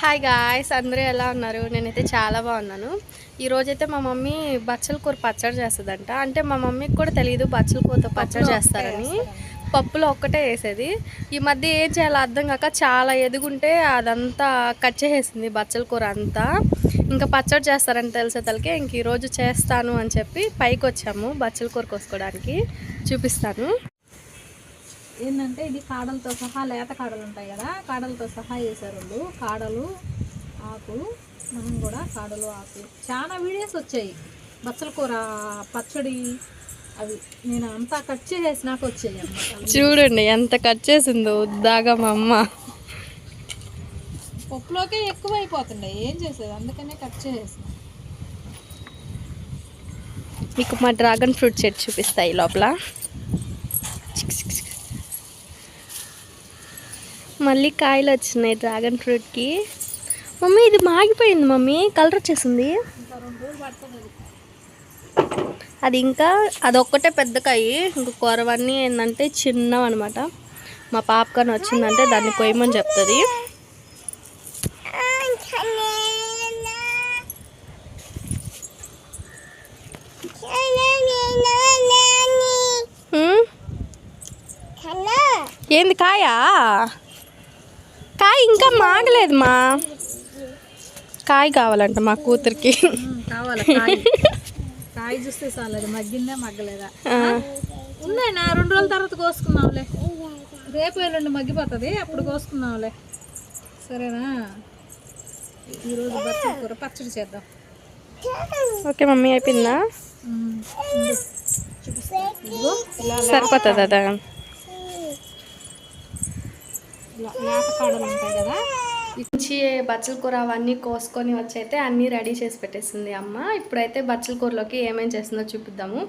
Hi guys అందరూ ఎలా ఉన్నారు? నేనైతే చాలా బాగున్నాను. ఈ రోజైతే మా మమ్మీ బచ్చల కూర పచ్చడి చేస్తుందంట. అంటే మా మమ్మీకి కూడా తెలియదు బచ్చల కూరతో పచ్చడి చేస్తారని. పప్పులో ఒక్కటే వేసేది. ఈ మధ్య ఏం చేయాలో అర్థం కాక చాలా ఎదుగుంటే అదంతా కట్ చేసేసింది బచ్చల కూర అంతా. ఇంకా పచ్చడి చేస్తారని తెలిసేతలకే ఇంక ఈరోజు చేస్తాను అని చెప్పి పైకి వచ్చాము బచ్చల కూర కోసుకోవడానికి. చూపిస్తాను. ఏంటంటే ఇది కాడలతో సహా లేత కాడలు ఉంటాయి కదా కాడలతో సహా వేసారు వాళ్ళు. కాడలు ఆకులు మనం కూడా కాడలు ఆకులు చాలా వీడియోస్ వచ్చాయి. బచ్చల కూర పచ్చడి అవి. నేను అంతా కట్ చేసేసినాక వచ్చాయి అన్నమాట. చూడండి ఎంత కట్ చేసిందో ఉద్దాగా మా అమ్మ. పప్పులోకే ఎక్కువ అయిపోతుండే ఏం చేసేది? అందుకనే కట్ చేసేసిన. మీకు మా డ్రాగన్ ఫ్రూట్ చెట్టు చూపిస్తాయి లోపల. మళ్ళీ కాయలు వచ్చినాయి డ్రాగన్ ఫ్రూట్కి. మమ్మీ ఇది మాగిపోయింది మమ్మీ. కలర్ వచ్చేసింది. అది ఇంకా అదొక్కటే పెద్ద కాయ. ఇంక కూరవన్నీ ఏంటంటే చిన్నవి అనమాట మా పాపకని వచ్చిందంటే దాన్ని కొయ్యమని చెప్తుంది. హ్మ్? ఏంది కాయా? కాయ ఇంకా మాగలేదు మా కాయ కావాలంట మా కూతురికి. కావాలి కాయ? చూస్తే చాలు అది మగ్గిందా మగ్గలేదా? ఉన్నాయి నా రెండు రోజుల తర్వాత కోసుకుందాంలే. రేపు ఎల్లుండి మగ్గిపోతుంది అప్పుడు కోసుకుందాంలే. సరేనా? ఈరోజు బచ్చల కూర పచ్చడి చేద్దాం. ఓకే మమ్మీ అయిపోయిందా? సరిపోతుంది అదా ఇలా లేత కాడలు ఉంటాయి కదా. మంచి బచ్చల కూర అవన్నీ కోసుకొని వచ్చి అయితే అన్నీ రెడీ చేసి పెట్టేసింది అమ్మ. ఇప్పుడైతే బచ్చల కూరలోకి ఏమేం చేస్తుందో చూపిద్దాము.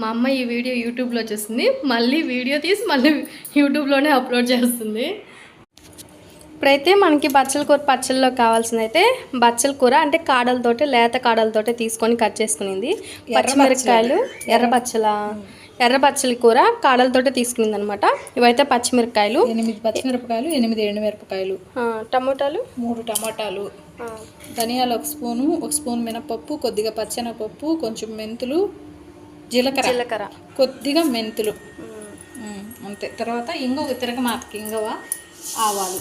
మా అమ్మ ఈ వీడియో యూట్యూబ్లో చూస్తుంది. మళ్ళీ వీడియో తీసి మళ్ళీ యూట్యూబ్లోనే అప్లోడ్ చేస్తుంది. ఇప్పుడైతే మనకి బచ్చల కూర పచ్చళ్ళలో కావాల్సింది అయితే బచ్చల కూర అంటే కాడలతోటి లేత కాడలతోటి తీసుకొని కట్ చేసుకునింది. పచ్చిమిరపకాయలు ఎర్ర బచ్చల? ఎర్ర బచ్చల కూర కాడలతోటి తీసుకునింది అనమాట ఇవైతే పచ్చిమిరపకాయలు. ఎనిమిది పచ్చిమిరపకాయలు ఎనిమిది ఎండుమిరపకాయలు. టమోటాలు? మూడు టమాటాలు. ధనియాలు ఒక స్పూను ఒక స్పూన్ మినపప్పు కొద్దిగా పచ్చెనపప్పు కొంచెం మెంతులు జీలకర్ర. జీలకర్ర. కొద్దిగా మెంతులు. అంతే. తర్వాత ఇంకొక తిరగమాతకి ఇంగవ ఆవాలు.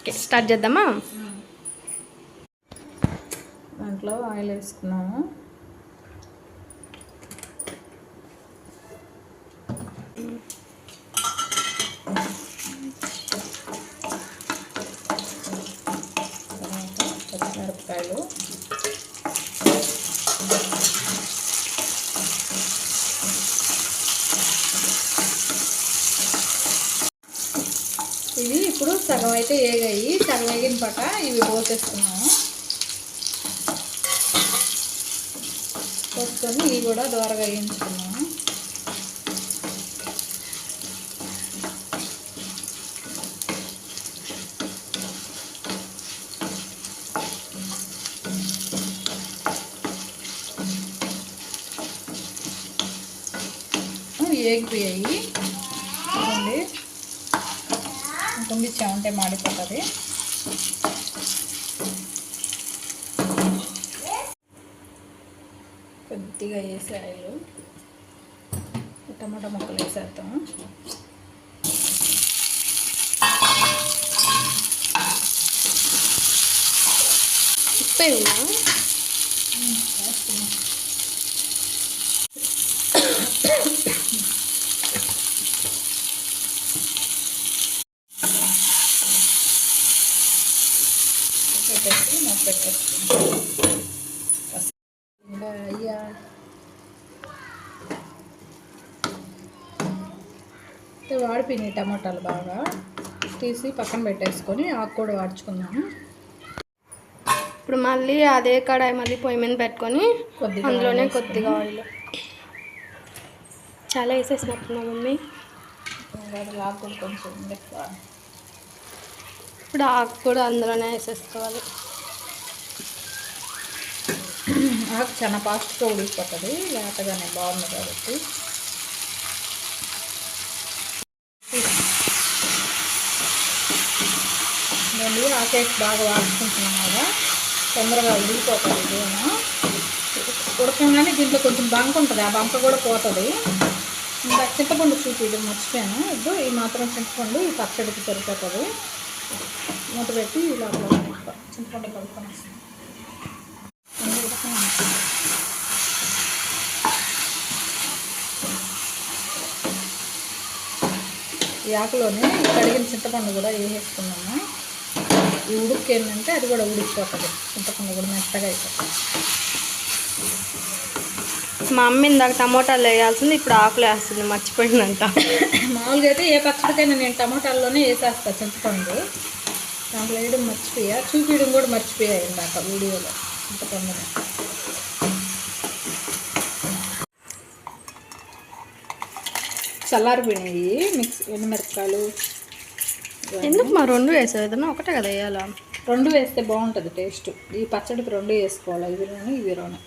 ఓకే స్టార్ట్ చేద్దామా? దాంట్లో ఆయిల్ వేసుకున్నాము తర్వాత పచ్చిమిరపకాయలు ఇవి ఇప్పుడు సగం అయితే ఏగాయి. సగం వేగిన పట ఇవి పోసేస్తున్నాము పోసుకొని ఇవి కూడా దోరగా వేయించుకున్నాము. ఏగిపోయాయి. చూడండి. పంపించామంటే మాడిపోతుంది. కొద్దిగా వేసే ఆయిల్. టమాటా ముక్కలు వేసేద్దాము ఉప్పే అయ్యా అయితే వాడిపోయినాయి టమాటాలు బాగా. తీసి పక్కన పెట్టేసుకొని ఆకు కూడా వాడుచుకుందాము. ఇప్పుడు మళ్ళీ అదే కడాయి మళ్ళీ పొయ్యి మీద పెట్టుకొని కొద్దిగా అందులోనే కొద్దిగా ఆయిల్. చాలా వేసేసినట్టున్నా మమ్మీ. కూడా కొంచెం ఇప్పుడు ఆకు కూడా అందులోనే వేసేసుకోవాలి. ఆకు చాలా ఫాస్ట్గా ఉడికిపోతుంది లేతగానే బాగుంది కాబట్టి. దాన్ని ఇది ఆ కేక్ బాగా వాడుకుంటున్నాం కదా తొందరగా ఉడికిపోతుంది ఇదేమో ఉడకంగానే దీంట్లో కొంచెం బంక ఉంటుంది ఆ బంక కూడా పోతుంది. ఇంకా చింతపండు చూపించడం ఇది మర్చిపోయాను. ఇప్పుడు ఈ మాత్రం చింతపండు ఈ పచ్చడికి సరిపోతుంది. మూత పెట్టి ఇలా చింతపండు కలుపుకొని ఈ ఆకులోనే కడిగిన చింతపండు కూడా వేసేసుకున్నాము ఈ ఉడుక్కి ఏంటంటే అది కూడా ఉడికిపోతుంది. చింతపండు కూడా మెత్తగా అయిపోతుంది. మా అమ్మ ఇందాక టమోటాలు వేయాల్సింది ఇప్పుడు ఆకులు వేస్తుంది మర్చిపోయిందంట. మామూలుగా అయితే ఏ పచ్చడికైనా నేను టమాటాల్లోనే వేసేస్తా చింతపండు. దాంట్లో వేయడం మర్చిపోయా. చూపించడం కూడా మర్చిపోయా ఇందాక వీడియోలో. చింతపండుని చల్లారిపోయినాయి మిక్స్ ఎండుమిరపకాయలు. ఎందుకు మా రెండు వేసావు? ఏదన్నా ఒకటే కదా వేయాలా? రెండు వేస్తే బాగుంటుంది టేస్ట్. ఈ పచ్చడికి రెండు వేసుకోవాలి? ఇవి ఇవి రెండు.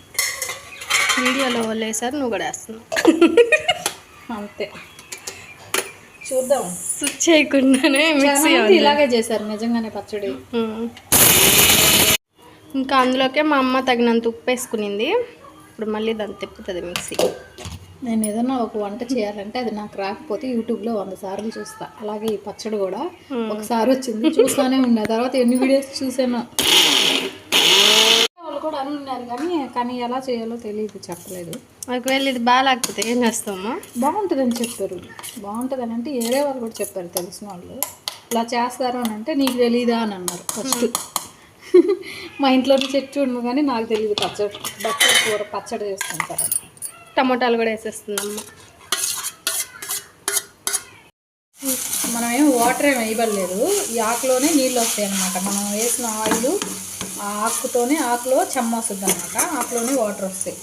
వీడియోలో వాళ్ళు వేసారు నువ్వు కూడా వేస్తున్నావు. అంతే. చూద్దాం. స్విచ్ చేయకుండానే మిక్సీ ఇలాగే చేశారు నిజంగానే పచ్చడి. ఇంకా అందులోకే మా అమ్మ తగినంత ఉప్పు వేసుకునింది. ఇప్పుడు మళ్ళీ దాన్ని తిప్పుతుంది మిక్సీ. నేను ఏదైనా ఒక వంట చేయాలంటే అది నాకు రాకపోతే యూట్యూబ్లో వంద సార్లు చూస్తా. అలాగే ఈ పచ్చడి కూడా ఒకసారి వచ్చింది చూస్తానే ఉన్నా. తర్వాత ఎన్ని వీడియోస్ చూసాను. అనున్నారు కానీ కానీ ఎలా చేయాలో తెలియదు చెప్పలేదు. ఒకవేళ ఇది బాగా లేకపోతే ఏం చేస్తామా? బాగుంటుందని చెప్పారు. బాగుంటుందని అంటే వేరే వాళ్ళు కూడా చెప్పారు తెలిసిన వాళ్ళు. ఇలా చేస్తారు అని అంటే నీకు తెలీదా అని అన్నారు ఫస్ట్ మా ఇంట్లోనే చెట్టు ఉండు కానీ నాకు తెలియదు పచ్చడి బచ్చడి కూర పచ్చడి చేసుకుంటారని టమోటాలు కూడా వేసేస్తుందమ్మ మనం ఏం వాటర్ ఏం వేయబడలేదు. ఈ ఆకులోనే నీళ్ళు వస్తాయి అన్నమాట మనం వేసిన ఆయిల్ ఆ ఆకుతోనే ఆకులో చెమ్మ వస్తుంది అనమాట ఆకులోనే వాటర్ వస్తాయి.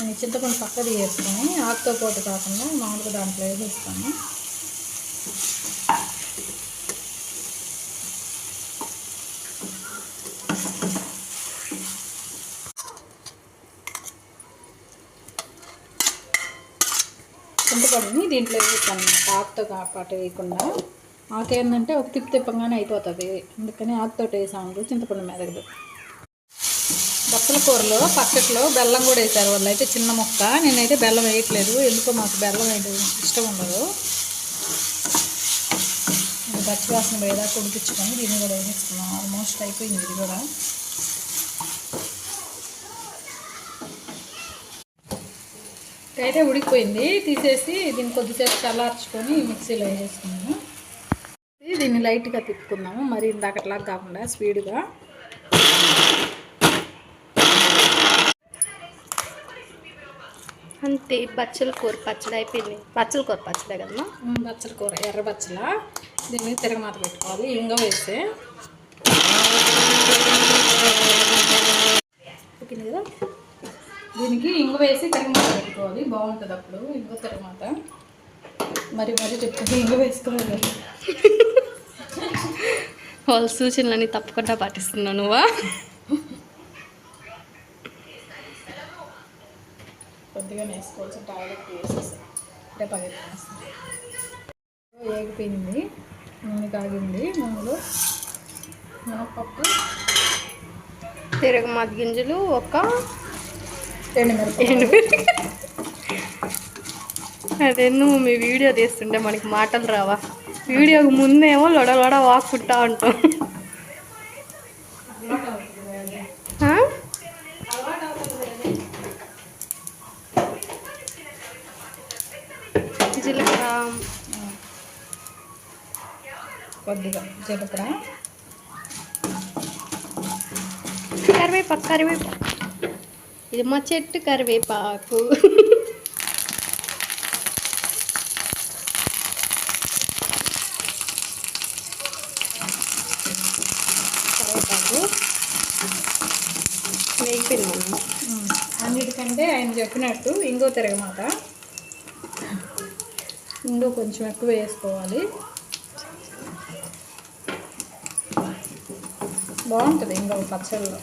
నేను చింతపండు పక్కది వేసుకొని ఆకుతో పోటు కాకుండా మామూలుగా దాంట్లో వేసేస్తాను. చింతపండుని దీంట్లో వేస్తాను అనమాట ఆకుతో పాటు వేయకుండా. ఆకు ఏంటంటే ఒక తిప్పి తిప్పంగానే అయిపోతుంది. అందుకని ఆకుతో వేసాము చింతపండు మెదగదు బొక్కల కూరలో పచ్చట్లో బెల్లం కూడా వేశారు వాళ్ళు. అయితే చిన్న ముక్క. నేనైతే బెల్లం వేయట్లేదు. ఎందుకో మాకు బెల్లం వేయడం ఇష్టం ఉండదు. పచ్చివాసన వేదాకా కొడిపించుకొని దీన్ని కూడా వేయించుకున్నాం ఆల్మోస్ట్ అయిపోయింది ఇది కూడా. అయితే ఉడికిపోయింది. తీసేసి దీన్ని కొద్దిసేపు చల్లార్చుకొని మిక్సీలో వేసేసుకున్నాము దీన్ని లైట్గా తిప్పుకుందాము. మరి ఇందాకట్లా కాకుండా స్పీడ్గా. అంతే బచ్చల కూర పచ్చడి అయిపోయింది. బచ్చల కూర పచ్చడే కదమ్మా? బచ్చల కూర ఎర్ర బచ్చల దీన్ని తిరగమాత పెట్టుకోవాలి. ఇంగ వేస్తే కదా? దీనికి ఇంగు వేసి తిరగమాత పెట్టుకోవాలి. బాగుంటుంది అప్పుడు. ఇంగు తిరగమాత. మరి మరి చెప్తుంది ఇంగు వేసుకోవాలి. వాళ్ళ సూచనలన్నీ తప్పకుండా పాటిస్తున్నావు నువ్వా? కొద్దిగా వేసుకోవచ్చు టాయిలెట్ వేసేసి అంటే పగటి ఏగిపోయింది. నూనె కాగింది. నూనెలో మినపప్పు తిరగమాత గింజలు ఒక అదే నువ్వు మీ వీడియో తీస్తుంటే మనకి మాటలు రావా. వీడియోకి ముందేమో లొడ లొడ వాక్కుంటా ఉంటాం ఆ? జీలకర్ర. కొద్దిగా జీలకర్ర. కరివేపాకు కరివేపాకు. ఇది మా చెట్టు కరివేపాకు. కరివేపాకు. వేగిపోయింది అన్నిటికంటే ఆయన చెప్పినట్టు ఇంగో తిరగమాట ఇంగో కొంచెం ఎక్కువ వేసుకోవాలి. బాగుంటుంది ఇంగో పచ్చళ్ళలో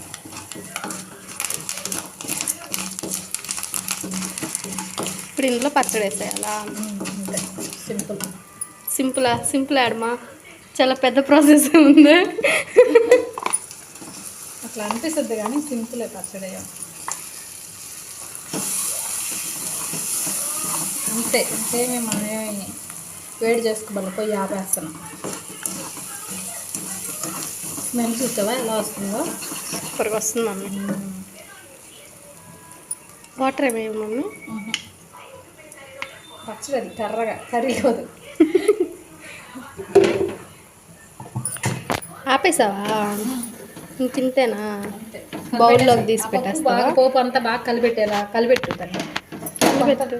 ఇప్పుడు ఇందులో పచ్చడి వేసేయాలా? సింపుల్. సింపుల్? సింపుల్ ఆడమా చాలా పెద్ద ప్రాసెస్ ఉంది. ఇట్లా అనిపిస్తుంది కానీ సింపుల్ పచ్చడి. అంతే సేమే మనమేమి వేడి చేసుకోవాలి పొయ్యి ఆపేస్తున్నాం స్మెల్ చూసావా ఎలా వస్తుందో? సూపర్గా వస్తుంది మమ్మీ వాటర్ ఏమేమి మమ్మీ? మ్మ్. పచ్చడి అది కర్రగా కర్రీ కాదు. ఆపేసావా? ఇంక ఇంతేనా అంతే. బౌల్లోకి తీసి? బాగా పోపు అంతా బాగా కలిపెట్టేలా కలిపెట్టు దాన్ని. పెట్టు.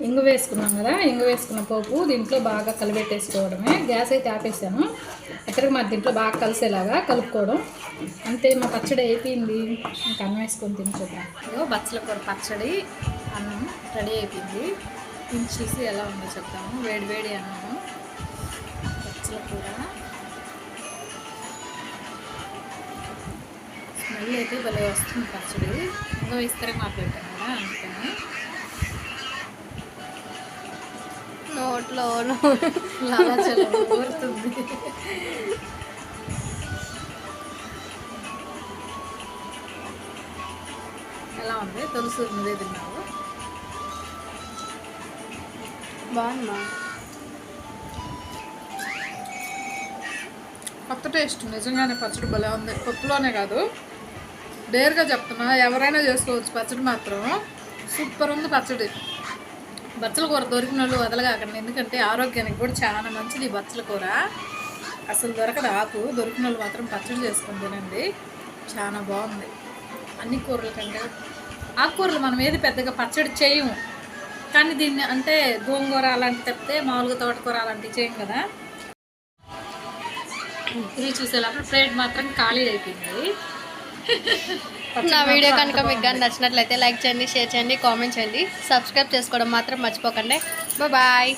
ఇంగు వేసుకున్నాం కదా ఇంగు వేసుకున్న పోపు దీంట్లో బాగా కలిపెట్టేసుకోవడమే. గ్యాస్ అయితే ఆపేసాను. ఎక్కడికి మా దీంట్లో బాగా కలిసేలాగా కలుపుకోవడం. అంతే మా పచ్చడి అయిపోయింది. ఇంకా అన్నం వేసుకొని తినచుద్దాం ఇదిగో బచ్చల కూర పచ్చడి అన్నం రెడీ అయిపోయింది. తిని చూసి ఎలా ఉందో చెప్తాము వేడి వేడి అన్నం బచ్చల కూర. స్మెల్ అయితే భలే వస్తుంది పచ్చడి. ఇంకా ఇస్తారే మాట్లాడతాను కదా అందుకని. నోట్లో లాలాచలం ఎలా ఉంది? తులసి నువ్వే తిన్నావు? బాగున్నా కొత్త టేస్ట్ నిజంగానే పచ్చడి భలే ఉంది. పప్పులోనే కాదు. డేర్గా చెప్తున్నా ఎవరైనా చేసుకోవచ్చు పచ్చడి మాత్రం. సూపర్ ఉంది పచ్చడి. బచ్చల కూర దొరికిన వాళ్ళు వదలగాకండి ఎందుకంటే ఆరోగ్యానికి కూడా చాలా మంచిది ఈ బచ్చల కూర. అసలు దొరకదు ఆకు. దొరికిన వాళ్ళు మాత్రం పచ్చడి చేసుకొని తినండి. చాలా బాగుంది. అన్ని కూరల కంటే ఆకుకూరలు మనం ఏది పెద్దగా పచ్చడి చేయము. కానీ దీన్ని అంటే గోంగూర అలాంటివి తప్పితే మామూలుగా తోటకూర అలాంటివి చేయం కదా. ఇది చూసేటప్పుడు ప్లేట్ మాత్రం ఖాళీ అయిపోయింది. నా వీడియో కనుక మీకు కానీ నచ్చినట్లయితే లైక్ చేయండి షేర్ చేయండి కామెంట్ చేయండి. సబ్స్క్రైబ్ చేసుకోవడం మాత్రం మర్చిపోకండి. బాయ్